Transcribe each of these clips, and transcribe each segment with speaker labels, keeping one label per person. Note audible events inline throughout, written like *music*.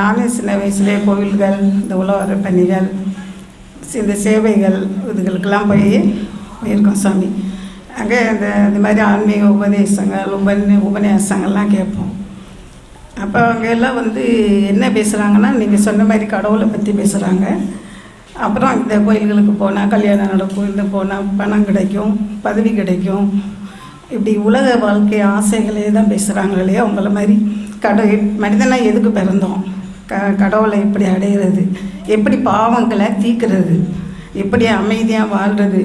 Speaker 1: நானும் சின்ன வயசுலேயே கோவில்கள் இந்த உழவர பணிகள் இந்த சேவைகள் இதுகளுக்கெல்லாம் போய் போயிருக்கோம் சாமி அங்கே இந்த இந்த மாதிரி ஆன்மீக உபதேசங்கள் உபநி உபன்யாசங்கள்லாம் கேட்போம். அப்போ அவங்க எல்லாம் வந்து என்ன பேசுகிறாங்கன்னா நீங்கள் சொன்ன மாதிரி கடவுளை பற்றி பேசுகிறாங்க அப்புறம் இந்த கோயில்களுக்கு போனால் கல்யாணம் நடக்கும் இந்த போனால் பணம் கிடைக்கும் பதவி கிடைக்கும். இப்படி உலக வாழ்க்கை ஆசைகளே தான் பேசுகிறாங்களே அவங்கள மாதிரி கடவுள் மனிதனாக எதுக்கு பிறந்தோம்? க கடவுளை எப்படி அடைகிறது எப்படி பாவங்களை தீர்க்கிறது? எப்படி அமைதியாக வாழ்கிறது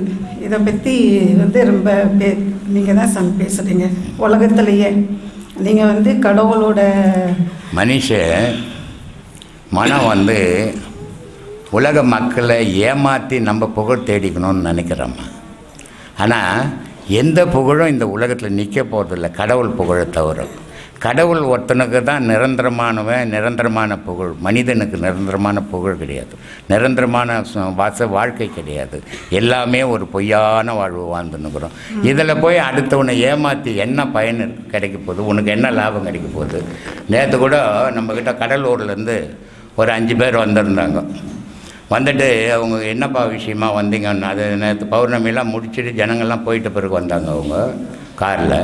Speaker 1: இதை பற்றி வந்து ரொம்ப பே நீங்கள் தான் சம் பேசுகிறீங்க உலகத்திலேயே நீங்கள் வந்து கடவுளோட
Speaker 2: மனுஷன் மனம் வந்து உலக மக்களை ஏமாற்றி நம்ம புகழ் தேடிக்கணும்னு நினைக்கிறோம்மா. ஆனால் எந்த புகழும் இந்த உலகத்தில் நிற்க போகிறதில்ல கடவுள் புகழை தவிர. கடவுள் ஒருத்தனுக்கு தான் நிரந்தரமானவன் நிரந்தரமான புகழ். மனிதனுக்கு நிரந்தரமான புகழ் கிடையாது. நிரந்தரமான வாச வாழ்க்கை கிடையாது. எல்லாமே ஒரு பொய்யான வாழ்வு வாழ்ந்துன்னுக்குறோம். இதில் போய் அடுத்தவனை ஏமாற்றி என்ன பயன் கிடைக்க போகுது? உனக்கு என்ன லாபம் கிடைக்க போகுது? நேற்று கூட நம்மக்கிட்ட கடலூர்லேருந்து ஒரு அஞ்சு பேர் வந்திருந்தாங்க. வந்துட்டு அவங்க என்னப்பா விஷயமா வந்தீங்கன்னு அது நேற்று பௌர்ணமிலாம் முடிச்சுட்டு ஜனங்கள்லாம் போயிட்ட பிறகு வந்தாங்க அவங்க. காரில்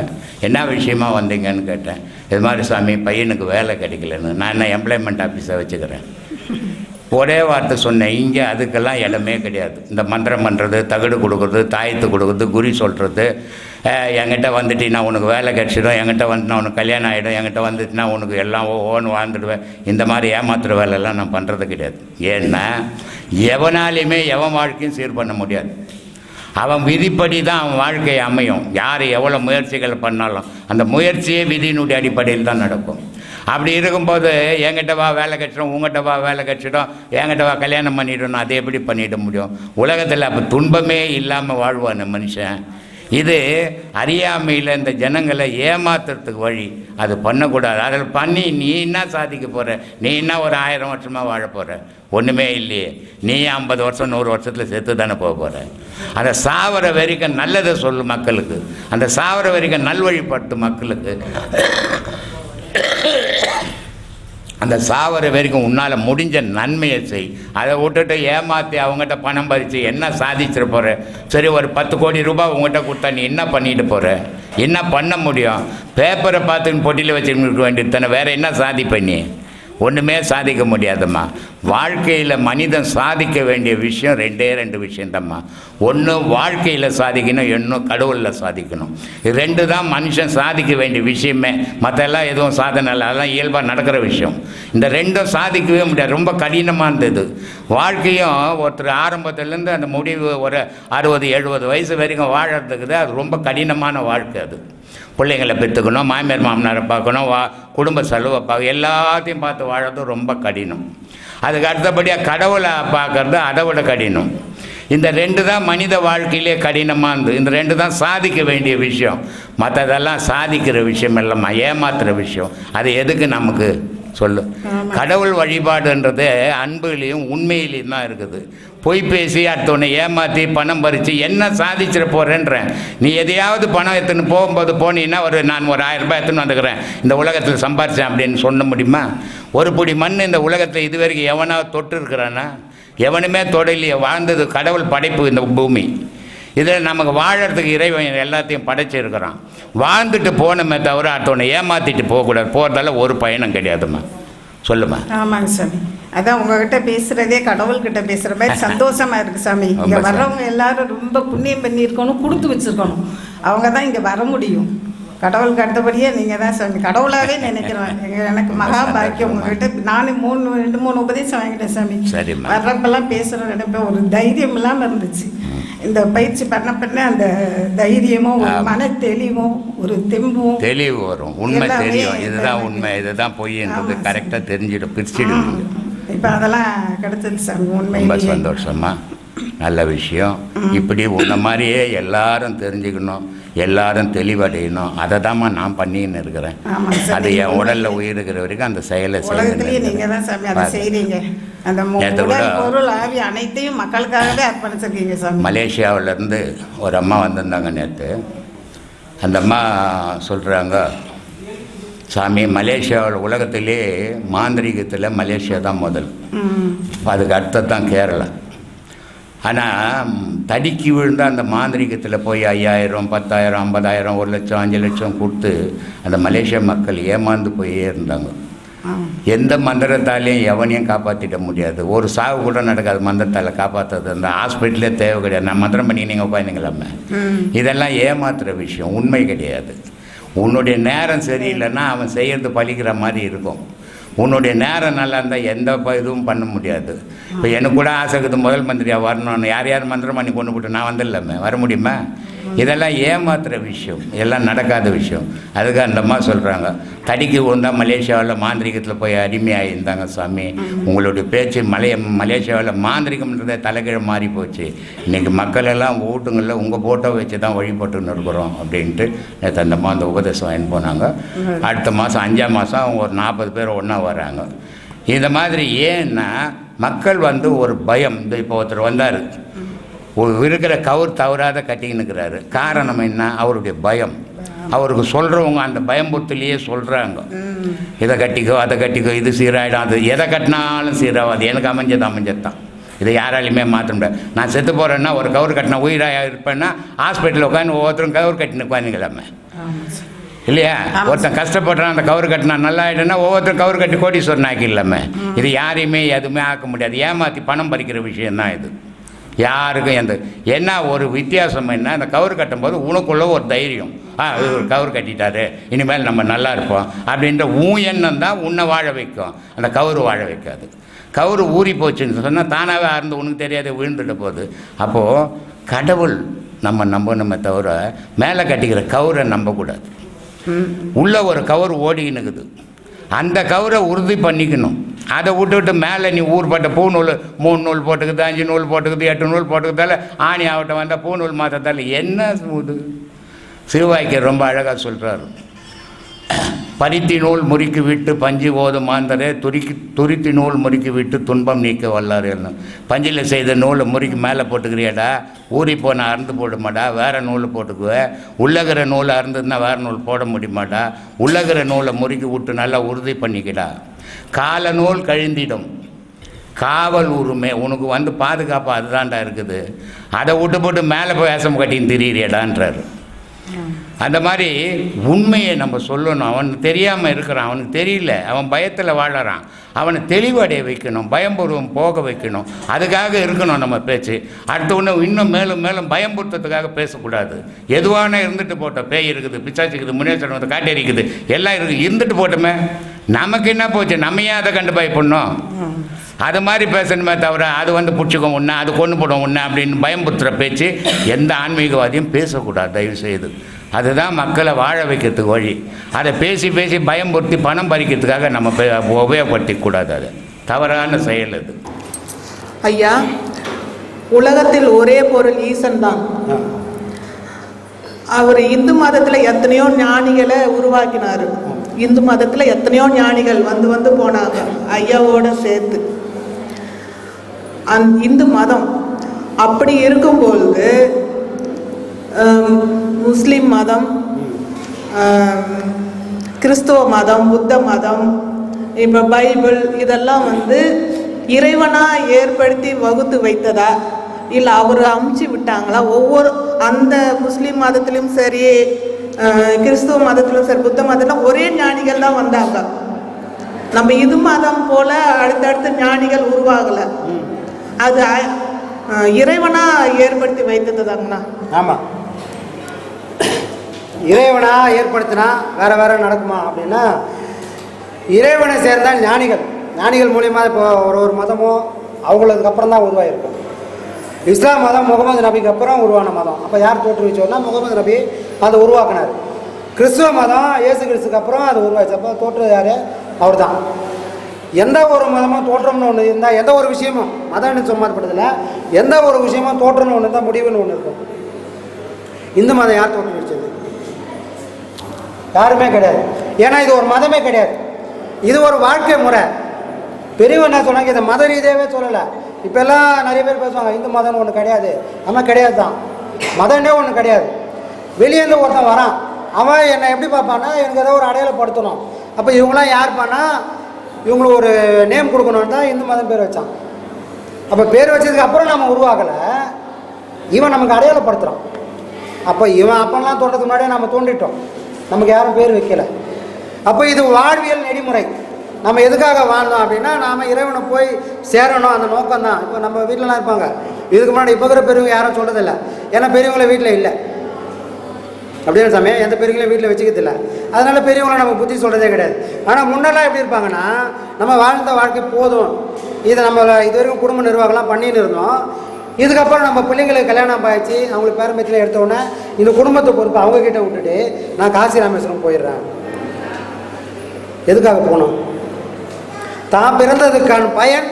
Speaker 2: என்ன விஷயமா வந்தீங்கன்னு கேட்டேன். இது மாதிரி சாமி பையனுக்கு வேலை கிடைக்கலன்னு. நான் என்ன எம்ப்ளாய்மெண்ட் ஆஃபீஸை வச்சுக்கிறேன்? ஒரே வார்த்தை சொன்னேன். இங்கே அதுக்கெல்லாம் இடமே கிடையாது. இந்த மந்திரம் பண்ணுறது தகடு கொடுக்குறது தாயத்து கொடுக்குறது குறி சொல்கிறது என்கிட்ட வந்துட்டீங்கன்னா உனக்கு வேலை கிடச்சிடும். என்கிட்ட வந்துட்டுனா உனக்கு கல்யாணம் ஆகிடும் என்கிட்ட வந்துட்டுனா உனக்கு எல்லாம் ஓன்னு வாழ்ந்துடுவேன். இந்த மாதிரி ஏமாத்துகிற வேலையெல்லாம் நான் பண்ணுறது கிடையாது. ஏன்னா எவனாலையுமே எவன் வாழ்க்கையும் சீர் பண்ண முடியாது. அவன் விதிப்படி தான் அவன் வாழ்க்கை அமையும். யார் எவ்வளோ முயற்சிகள் பண்ணாலும் அந்த முயற்சியே விதியினுடைய அடிப்படையில் தான் நடக்கும். அப்படி இருக்கும்போது என்கிட்ட வா வேலை கட்சிடும் உங்கள்கிட்ட வா வேலை கட்சிடும் என்கிட்ட வா கல்யாணம் பண்ணிடணும் அதை எப்படி பண்ணிட முடியும்? உலகத்தில் அப்போ துன்பமே இல்லாமல் வாழ்வான் மனுஷன். இது அறியாமையில் இந்த ஜனங்களை ஏமாத்துறதுக்கு வழி. அது பண்ணக்கூடாது. அதில் பண்ணி நீ என்ன சாதிக்க போகிற நீ என்ன ஒரு ஆயிரம் வருஷமாக வாழ போகிற ஒன்றுமே இல்லையே. நீ ஐம்பது வருஷம் நூறு வருஷத்தில் செத்து தானே போக போகிற அந்த சாவர வரைக்கும் நல்லதை சொல்லு மக்களுக்கு. அந்த சாவர வரைக்கும் நல்வழிப்பட்டு மக்களுக்கு. அந்த சாவர வரைக்கும் உன்னால் முடிஞ்ச நன்மையை செய். அதை விட்டுட்டு ஏமாற்றி அவங்ககிட்ட பணம் பறித்து என்ன சாதிச்சிட போகிற சரி ஒரு பத்து கோடி ரூபாய் உங்ககிட்ட கொடுத்தா நீ என்ன பண்ணிட்டு போகிற என்ன பண்ண முடியும்? பேப்பரை பார்த்துன்னு பொட்டியில் வச்சுருக்க வேண்டியது தானே. வேறு என்ன சாதி பண்ணி ஒன்றுமே சாதிக்க முடியாதம்மா. வாழ்க்கையில் மனிதன் சாதிக்க வேண்டிய விஷயம் ரெண்டே ரெண்டு விஷயந்தம்மா ஒன்று வாழ்க்கையில் சாதிக்கணும் இன்னும் கடவுளில் சாதிக்கணும். இது ரெண்டு தான் மனுஷன் சாதிக்க வேண்டிய விஷயமே. மற்றெல்லாம் எதுவும் சாதனை இல்லை. அதெல்லாம் இயல்பாக நடக்கிற விஷயம். இந்த ரெண்டும் சாதிக்கவே முடியாது. ரொம்ப கடினமானது வாழ்க்கையும் ஒருத்தர் ஆரம்பத்துலேருந்து அந்த முடிவு ஒரு அறுபது எழுபது வயசு வரைக்கும் வாழறதுக்கு அது ரொம்ப கடினமான வாழ்க்கை அது. பிள்ளைங்களை பெற்றுக்கணும் மாமியார் மாமனாரை பார்க்கணும் வா குடும்ப செலவை பார்க்க எல்லாத்தையும் பார்த்து வாழறது ரொம்ப கடினம். அதுக்கு அடுத்தபடியாக கடவுளை பார்க்கறது அதை விட கடினம். இந்த ரெண்டு தான் மனித வாழ்க்கையிலே கடினமானது இந்த ரெண்டு தான் சாதிக்க வேண்டிய விஷயம். மற்றதெல்லாம் சாதிக்கிற விஷயம் இல்லைம்மா ஏமாத்துகிற விஷயம். அது எதுக்கு நமக்கு சொல்லு? கடவுள் வழிபாடுன்றது அன்புலேயும் உண்மையிலையும் தான் இருக்குது. பொய் பேசி அடுத்தவனை ஏமாற்றி பணம் பறித்து என்ன சாதிச்சிட போகிறேன்றேன் நீ எதையாவது பணம் எடுத்துன்னு போகும்போது போனீங்கன்னா ஒரு நான் ஒரு ஆயிரம் ரூபாய் எடுத்துன்னு வந்துக்கிறேன். இந்த உலகத்தில் சம்பாரிச்சேன் அப்படின்னு சொல்ல முடியுமா? ஒரு பொடி மண் இந்த உலகத்தில் இது வரைக்கும் எவனாவது தொட்டு இருக்கிறானா எவனுமே தொடலையே வாழ்ந்தது கடவுள் படைப்பு இந்த பூமி. இதில் நமக்கு வாழறதுக்கு இறைவன் எல்லாத்தையும் படைச்சிருக்கிறான். வாழ்ந்துட்டு போனமே தவிர அடுத்தவனை ஏமாற்றிட்டு போகக்கூடாது. போகிறதால ஒரு பயணம் கிடையாதும்மா. சொல்லுமா
Speaker 1: ஆமாங்க சாமி. அதான் உங்ககிட்ட பேசுறதே கடவுள்கிட்ட பேசுற மாதிரி *laughs* சந்தோஷமா இருக்கு சாமி. இங்க. வர்றவங்க எல்லாரும் ரொம்ப புண்ணியம் பண்ணியிருக்கணும் கொடுத்து வச்சிருக்கணும். அவங்க தான் இங்க வர முடியும். கடவுளுக்கு அடுத்தபடியே நீங்க தான் சாமி. கடவுளாவே நினைக்கிறேன் *laughs* எனக்கு மகா பாக்கியம் உங்ககிட்ட. நானும் மூணு ரெண்டு மூணு உபதேசம் வாங்கிட்டேன் சாமி. வர்றப்பெல்லாம் பேசுற நினைப்பேன் ஒரு தைரியம் இல்லாம இருந்துச்சு. இந்த பயிற்சி பண்ண பண்ண அந்த தைரியமும் ஒரு. மன தெளிவும் ஒரு தெம்பும்
Speaker 2: தெளிவு வரும். உண்மை தெரியும். இதுதான். உண்மை. இதுதான் பொய்ன்றது. கரெக்டாக தெரிஞ்சிடும். பிரிச்சிடுவீங்க.
Speaker 1: இப்போ அதெல்லாம் கிடைச்சது
Speaker 2: ரொம்ப
Speaker 1: உண்மையிலேயே.
Speaker 2: சந்தோஷமா. நல்ல விஷயம். இப்படி உன்ன மாதிரியே எல்லாரும் தெரிஞ்சுக்கணும் எல்லாரும் தெளிவடையணும். அதை தாம்மா நான் பண்ணின்னு இருக்கிறேன்.
Speaker 1: சார்
Speaker 2: அது என் உடலில் உயிர் இருக்கிற வரைக்கும் அந்த செயலை செய்யணும்
Speaker 1: நீங்கள் தான் சாமி அதை செய்கிறீங்க அந்த மு-
Speaker 2: நேத்து கூட-
Speaker 1: அனைத்தையும் மக்களுக்காகவே அர்ப்பணிச்சிருக்கீங்க சாமி.
Speaker 2: மலேசியாவிலேருந்து ஒரு அம்மா வந்திருந்தாங்க நேற்று அந்த அம்மா சொல்கிறாங்க சாமி மலேசியாவில் உலகத்திலே மாந்திரீகத்தில் மலேசியா தான் முதல். அதுக்கு அடுத்தது தான் கேரளா. ஆனால் தடிக்கி விழுந்த அந்த மாந்திரிகத்தில் போய் ஐயாயிரம் பத்தாயிரம் ஐம்பதாயிரம் ஒரு லட்சம் அஞ்சு லட்சம் கொடுத்து அந்த மலேசிய மக்கள் ஏமாந்து போயே இருந்தாங்க. எந்த மந்திரத்தாலையும் எவனையும் காப்பாற்றிட முடியாது. ஒரு சாவு கூட நடக்காது மந்திரத்தால் காப்பாற்றுறது அந்த ஹாஸ்பிட்டலே தேவை கிடையாது. நான் மந்திரம் பண்ணி நீங்கள் உட்காந்துங்களாமே இதெல்லாம் ஏமாத்துற விஷயம். உண்மை கிடையாது. உன்னுடைய நேரம் சரியில்லைன்னா அவன் செய்யறது பலிக்கிற மாதிரி இருக்கும். உன்னுடைய நேரம் நல்லா இருந்தால் எந்த இதுவும் பண்ண முடியாது. இப்போ எனக்கு கூட ஆசை இருக்குது முதல் மந்திரியாக வரணும்னு. யார் யார் மந்திரம் பண்ணி கொண்டு போட்டு நான் வந்துடலாமே? வர முடியுமா? இதெல்லாம் ஏமாத்துற விஷயம். எல்லாம் நடக்காத விஷயம். அதுக்கு அந்த அம்மா சொல்கிறாங்க தடிக்கு விழுந்தால் மலேசியாவில் மாந்திரிகத்தில் போய் அடிமையாக இருந்தாங்க சாமி உங்களுடைய பேச்சு மலைய மலேசியாவில் மாந்திரிகம்ன்றதே தலைகீழ மாறி போச்சு. இன்றைக்கி மக்கள் எல்லாம் வீட்டுங்களில் உங்கள் ஃபோட்டோ வச்சு தான் வழிபட்டுன்னு இருக்கிறோம் அப்படின்ட்டு நேற்று அந்த அம்மா அந்த உபதேசம் வாங்கி போனாங்க. அடுத்த மாதம் அஞ்சாம் மாதம் அவங்க ஒரு நாற்பது பேர் ஒன்றா வராங்க இந்த மாதிரி ஏன்னா மக்கள் வந்து ஒரு பயம். இந்த இப்போ ஒருத்தர் வந்தார். இருக்கிற கவுர் தவறாத கட்டிக்கின்னு இருக்கிறாரு காரணம் என்ன? அவருடைய பயம். அவருக்கு சொல்கிறவங்க அந்த பயம்புத்திலேயே சொல்கிறாங்க இதை கட்டிக்கோ அதை கட்டிக்கோ இது சீராயிடும். அது எதை கட்டினாலும் சீராகாது. எனக்கு அமைஞ்சது அமைஞ்சது தான் இதை யாராலையுமே மாற்ற முடியாது. நான் செத்து போகிறேன்னா ஒரு கவுர் கட்டின உயிராக இருப்பேன்னா ஹாஸ்பிட்டலில் உட்காந்து ஒவ்வொருத்தரும் கவுர் கட்டின்னு உட்காந்துக்கலாமே இல்லையா? ஒருத்தன் கஷ்டப்படுறான் அந்த கவுரு கட்டினா நல்லா ஆகிடுன்னா ஒவ்வொருத்தரும் கவுரு கட்டி கோடீஸ்வரன் ஆக்கிடலாமே. இது யாரையுமே எதுவுமே ஆக்க முடியாது. ஏமாற்றி பணம் பறிக்கிற விஷயம்தான் இது. யாருக்கும் எந்த என்ன ஒரு வித்தியாசம் என்ன அந்த கவுரு கட்டும்போது உனக்குள்ள ஒரு தைரியம். ஆ இவர் கவுரு கட்டிட்டாரு இனிமேல் நம்ம நல்லா இருப்போம் அப்படின்ற உன் எண்ணம் தான் உன்னை வாழ வைக்கும். அந்த கவுரு வாழ வைக்காது. கவுரு ஊறி போச்சுன்னு சொன்னால் தானாகவே அறந்து உனக்கு தெரியாத விழுந்துட்ட போகுது. அப்போது கடவுள் நம்ம நம்பணுமே தவிர மேலே கட்டிக்கிற கவுரை நம்பக்கூடாது. உள்ள ஒரு கவர் ஓடிக்கின்னு இருக்குது. அந்த கவரை உறுதி பண்ணிக்கணும். அதை விட்டுவிட்டு மேலே நீ ஊர்பட்ட பூநூல் மூணு நூல் போட்டுக்குது அஞ்சு நூல் போட்டுக்குது எட்டு நூல் போட்டுக்கிறதால ஆணி ஆகட்டும் வந்தால் பூநூல் மாற்றத்தால் என்ன இது? சிறுவாய்க்கு ரொம்ப அழகாக சொல்கிறாரு பருத்தி நூல் முறுக்கி விட்டு பஞ்சு ஓதும் மாந்தரே துருக்கி துருத்தி நூல் முறுக்கி விட்டு துன்பம் நீக்க வல்லாருன்னு பஞ்சில் செய்த நூலை முறுக்கி மேலே போட்டுக்கிறியாடா ஊறி போன அறுந்து போடுமாடா வேறு நூல் போட்டுக்குவேன் உள்ளகிற நூலை அறுந்துன்னா வேறு நூல் போட முடியுமாடா? உள்ளகிற நூலை முறுக்கி விட்டு நல்லா உறுதி பண்ணிக்கடா. கால நூல் கழிந்திடும். காவல் உரிமை உனக்கு வந்து பாதுகாப்பு அதுதான்டா இருக்குது. அதை விட்டு போட்டு மேலே போய் வேஷம் கட்டின்னு திரியிறியடான்றாரு. அந்த மாதிரி உண்மையை நம்ம சொல்லணும். அவனுக்கு தெரியாமல் இருக்கிறான். அவனுக்கு தெரியல. அவன் பயத்தில் வாழறான். அவனை தெளிவடைய வைக்கணும் பயம்பருவம் போக வைக்கணும். அதுக்காக இருக்கணும் நம்ம பேச்சு. அடுத்த ஒன்று இன்னும் மேலும் மேலும் பயம்புறுத்ததுக்காக பேசக்கூடாது. எதுவான இருந்துட்டு போட்டோம் பேய் இருக்குது பிச்சாச்சி இருக்குது முன்னேற்றம் வந்து காட்டேரி இருக்குது எல்லாம் இருக்குது இருந்துட்டு போட்டோமே. நமக்கு என்ன போச்சு? நம்ம ஏன் அதை கண்டு பயப்படணும்? அது மாதிரி பேசணுமே தவிர அது வந்து பிடிச்சிக்கும் ஒன்று அது கொண்டு போடும் ஒன்று அப்படின்னு பயம்புறுத்துகிற பேச்சு எந்த ஆன்மீகவாதியும் பேசக்கூடாது தயவு செய்து. அதுதான் மக்களை வாழ வைக்கிறதுக்கு வழி. அதை பேசி பேசி பயம்படுத்தி பணம் பறிக்கிறதுக்காக நம்ம உபயோகப்படுத்திக்க கூடாது அதை. தவறான செயல் அது.
Speaker 3: ஐயா உலகத்தில் ஒரே பொருள் ஈசன் தான். அவர் இந்து மதத்தில் எத்தனையோ ஞானிகளை உருவாக்கினார். இந்து மதத்தில் எத்தனையோ ஞானிகள் வந்து வந்து போனாங்க. ஐயாவோட சேர்த்து. அந் இந்து மதம் அப்படி இருக்கும்பொழுது முஸ்லிம் மதம் கிறிஸ்துவ மதம் புத்த மதம் இப்போ பைபிள் இதெல்லாம் வந்து இறைவனாக ஏற்படுத்தி வகுத்து வைத்ததா? இல்லை அவர் அமுச்சு விட்டாங்களா? ஒவ்வொரு அந்த முஸ்லீம் மதத்திலும் சரி கிறிஸ்துவ மதத்திலும் சரி புத்த மதத்திலும் ஒரே ஞானிகள் தான் வந்தாங்க. நம்ம இது மதம் போல அடுத்தடுத்த ஞானிகள் உருவாகலை. அது அ- ஆஹ், இறைவனா ஏற்படுத்தி வைத்தது தாங்கண்ணா
Speaker 4: ஆமாம் இறைவனாக ஏற்படுத்தினா வேறு வேறு நடக்குமா அப்படின்னா இறைவனை சேர்ந்தால் ஞானிகள். ஞானிகள் மூலியமாக இப்போ ஒரு ஒரு மதமும் அவங்களுக்கு அப்புறம் தான் உருவாகிருக்கும் இஸ்லாம் மதம் முகமது நபிக்கு அப்புறம் உருவான மதம். அப்போ யார் தோற்றுவிச்சோன்னா முகமது நபி அதை உருவாக்குனார். கிறிஸ்துவ மதம் இயேசு கிறிஸ்துக்கு அப்புறம் அது உருவாச்சு. அப்போ தோற்று யார்? அவர் தான் எந்த ஒரு மதமும் தோற்றம்னு ஒன்று இருந்தால் எந்த ஒரு விஷயமும் மதம்னு சம்மந்தப்பட்டதில்ல எந்த ஒரு விஷயமும் தோற்றம்னு ஒன்று இருந்தால் முடிவுன்னு ஒன்று இருக்கும். இந்து மதம் யார் தோற்றுவிச்சது? யாருமே கிடையாது. ஏன்னா இது ஒரு மதமே கிடையாது. இது ஒரு வாழ்க்கை முறை. பெரியவங்க என்ன சொன்னாங்க இதை மத ரீதியாகவே சொல்லலை. இப்போல்லாம் நிறைய பேர் பேசுவாங்க இந்து மதம்னு ஒன்று கிடையாது. நம்ம கிடையாது தான் மதம்னே ஒன்று கிடையாது. வெளியேருந்து ஒருத்தன் வரான். அவன் என்னை எப்படி பார்ப்பான்னா எனக்கு ஏதோ ஒரு அடையாளப்படுத்தணும் அப்போ இவங்களாம் யாருப்பான்னா இவங்களுக்கு ஒரு நேம் கொடுக்கணும்னு தான் இந்து மதம் பேர் வச்சான். அப்போ பேர் வச்சதுக்கு அப்புறம் நம்ம உருவாகலை. இவன் நமக்கு அடையாளப்படுத்துகிறான் அப்போ இவன் அப்பெல்லாம் தோன்றதுக்கு முன்னாடியே நம்ம தோண்டிட்டோம் நமக்கு யாரும் பேர் வைக்கல. அப்போ இது வாழ்வியல் நெறிமுறை. நம்ம எதுக்காக வாழ்ந்தோம் அப்படின்னா நாம் இறைவனை போய் சேரணும் அந்த நோக்கம் தான் இப்போ நம்ம வீட்டிலலாம் இருப்பாங்க. இதுக்கு முன்னாடி இப்போ இருக்கிற பெரியவங்க யாரும் சொல்கிறதில்ல ஏன்னா பெரியவங்கள வீட்டில் இல்லை. அப்படின்னு சமயம் எந்த பெரியவங்களையும் வீட்டில் வச்சுக்கிறதில்ல. அதனால் பெரியவங்களை நம்ம புத்தி சொல்கிறதே கிடையாது. ஆனால் முன்னெல்லாம் எப்படி இருப்பாங்கன்னா நம்ம வாழ்ந்த வாழ்க்கை போதும். இதை நம்ம இது வரைக்கும் குடும்ப நிர்வாகம்லாம் பண்ணின்னு இருந்தோம். இதுக்கப்புறம் நம்ம பிள்ளைங்களுக்கு கல்யாணம் ஆயிடுச்சு அவங்களுக்கு பேரம்பத்தில் எடுத்தோடனே இந்த குடும்பத்தை பொறுப்பு அவங்க கிட்ட விட்டுட்டு நான் காசி ராமேஸ்வரம் போயிடுறேன். எதுக்காக போகணும்? தான் பிறந்ததுக்கான பயன்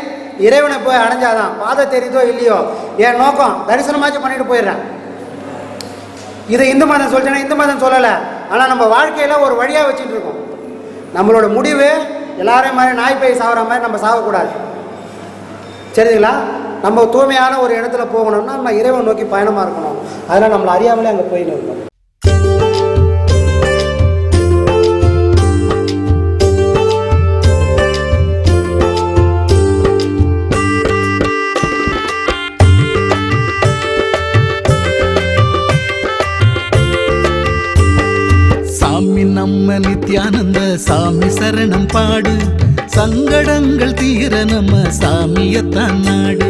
Speaker 4: இறைவனை போய் அடைஞ்சாதான். பாதை தெரியுதோ இல்லையோ? என் நோக்கம் தரிசனமாச்சும் பண்ணிட்டு போயிடுறேன். இதை இந்து மதம் சொல்லிட்டேன்னா இந்து மதம் சொல்லலை. ஆனால் நம்ம வாழ்க்கையில் ஒரு வழியாக வச்சுட்டு இருக்கோம். நம்மளோட முடிவு எல்லாரையும் மாதிரி நாய் போய் சாகிற மாதிரி நம்ம சாகக்கூடாது சரிங்களா? நம்ம தூய்மையான ஒரு இடத்துல போகணும்னா நம்ம இறைவன் நோக்கி பயணமாக இருக்கணும். அதனால் நம்மளை அறியாமலே அங்கே போயின்னு இருக்கோம்.
Speaker 5: சாமி நம்ம நித்யானந்த சாமி சரணம் பாடு. சங்கடங்கள் தீர நம்ம சாமியத்தான் நாடு.